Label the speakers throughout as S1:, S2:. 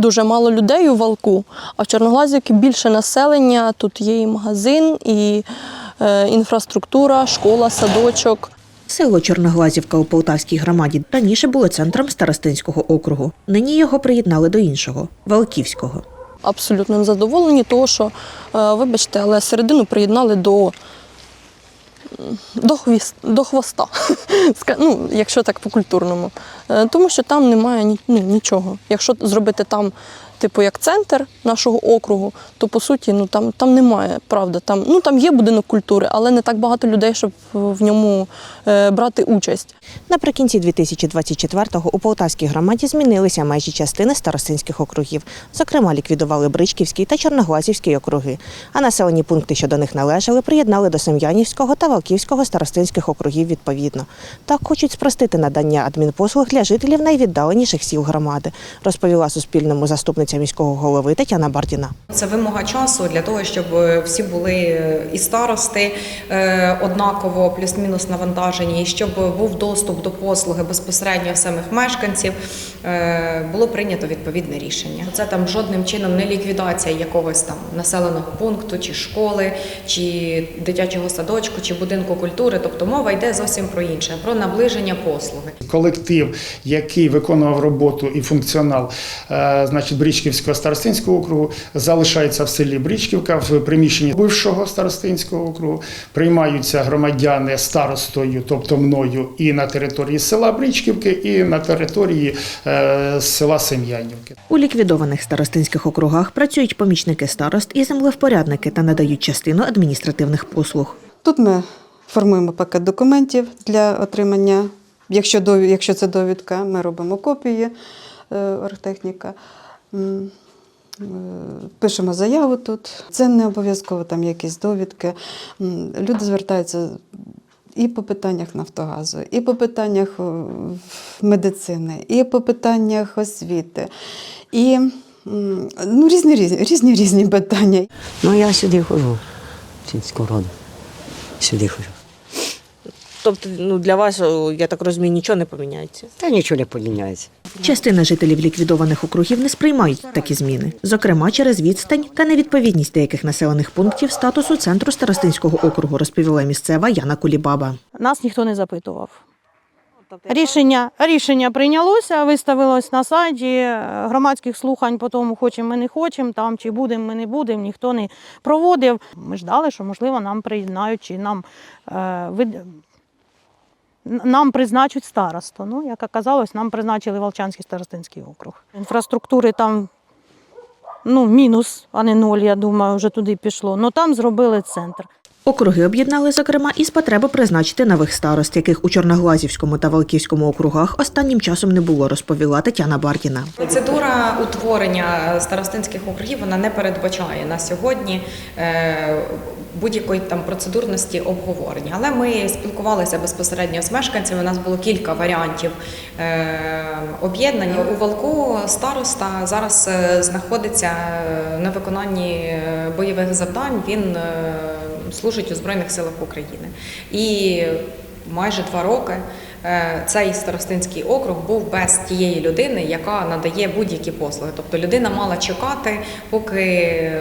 S1: Дуже мало людей у Валку, а в Чорноглазівці більше населення. Тут є і магазин, і е, інфраструктура, школа, садочок.
S2: Село Чорноглазівка у Полтавській громаді раніше було центром Старостинського округу. Нині його приєднали до іншого Валківського.
S1: Абсолютно задоволені, того, що, е, вибачте, але середину приєднали до, до, хвіст, до хвоста, ну, якщо так по-культурному. Е, Тому що там немає ну, нічого. Якщо зробити там, типу, як центр нашого округу, то по суті ну, там, там немає, правда. Там, ну, там є будинок культури, але не так багато людей, щоб в ньому е, брати участь.
S2: Наприкінці 2024-го у Полтавській громаді змінилися межі частини старостинських округів. Зокрема, ліквідували Бричківський та Чорноглазівський округи. А населені пункти, що до них належали, приєднали до Сем'янівського та Валківського старостинських округів відповідно. Так хочуть спростити надання адмінпослуг для жителів найвіддаленіших сіл громади, розповіла Суспільному заступниця міського голови Тетяна Бардіна.
S3: Це вимога часу для того, щоб е, всі були е, і старости е, однаково плюс-мінус навантажені, і щоб був доступ до послуги безпосередньо самих мешканців. Було прийнято відповідне рішення. Це там жодним чином не ліквідація якогось там населеного пункту, чи школи, чи дитячого садочку, чи будинку культури. Тобто мова йде зовсім про інше, про наближення послуги.
S4: колектив, який виконував роботу і функціонал значить, Брічківського старостинського округу, залишається в селі Брічківка в приміщенні бившого старостинського округу. Приймаються громадяни старостою, тобто мною, і на території села Брічківки, і на території е, села Сем'янівки.
S2: У ліквідованих старостинських округах працюють помічники старост і землевпорядники та надають частину адміністративних послуг.
S5: Тут ми формуємо пакет документів для отримання. Якщо, якщо це довідка, ми робимо копії е, оргтехніка. Е, Пишемо заяву тут. Це не обов'язково там якісь довідки. Люди звертаються і по питаннях Нафтогазу, і по питаннях медицини, і по питаннях освіти. І ну, різні, різні, різні різні питання.
S6: Ну, я сюди ходжу, сільського роду. Сюди ходжу.
S7: Тобто, ну для вас, я так розумію, нічого не поміняється.
S6: Та нічого не поміняється.
S2: Частина жителів ліквідованих округів не сприймають такі зміни, зокрема через відстань та невідповідність деяких населених пунктів статусу центру старостинського округу, розповіла місцева Яна Кулібаба.
S8: Нас ніхто не запитував. Рішення, рішення прийнялося, виставилось на сайті е, громадських слухань, по тому хочемо ми не хочемо, там чи будемо ми не будемо, ніхто не проводив. Ми ждали, що можливо нам приєднають чи нам, е, нам призначать старосту. Ну, як оказалось, нам призначили Волчанський старостинський округ. Інфраструктури там ну, мінус, а не ноль, я думаю, вже туди пішло. Ну там зробили центр.
S2: Округи об'єднали, зокрема, із потреби призначити нових старост, яких у Чорноглазівському та Валківському округах останнім часом не було, розповіла Тетяна Бардіна.
S3: Процедура утворення старостинських округів вона не передбачає на сьогодні е, будь-якої там процедурності обговорення. Але ми спілкувалися безпосередньо з мешканцями. У нас було кілька варіантів е, об'єднання. У Валку староста зараз е, знаходиться на виконанні бойових завдань. Він служить у Збройних силах України. І майже два роки е, цей старостинський округ був без тієї людини, яка надає будь-які послуги. Тобто людина мала чекати, поки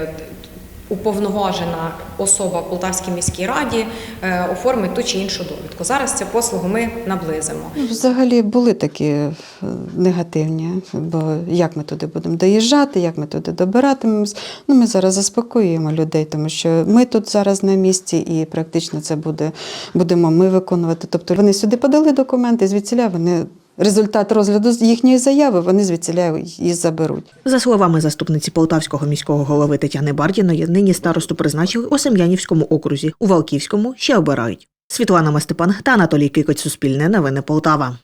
S3: уповноважена особа в Полтавській міській раді е, оформить ту чи іншу довідку. Зараз цю послугу ми наблизимо.
S5: Ну, Взагалі були такі е, негативні, бо як ми туди будемо доїжджати, як ми туди добиратимемось. Ну, ми зараз заспокоюємо людей, тому що ми тут зараз на місці і практично це буде, будемо ми виконувати. Тобто вони сюди подали документи, звідсіля вони результат розгляду їхньої заяви вони звідсіля і заберуть.
S2: За словами заступниці Полтавського міського голови Тетяни Бардіної, нині старосту призначили у Сем'янівському окрузі, у Валківському ще обирають. Світлана Мастепан та Анатолій Кикоць, Суспільне новини Полтава.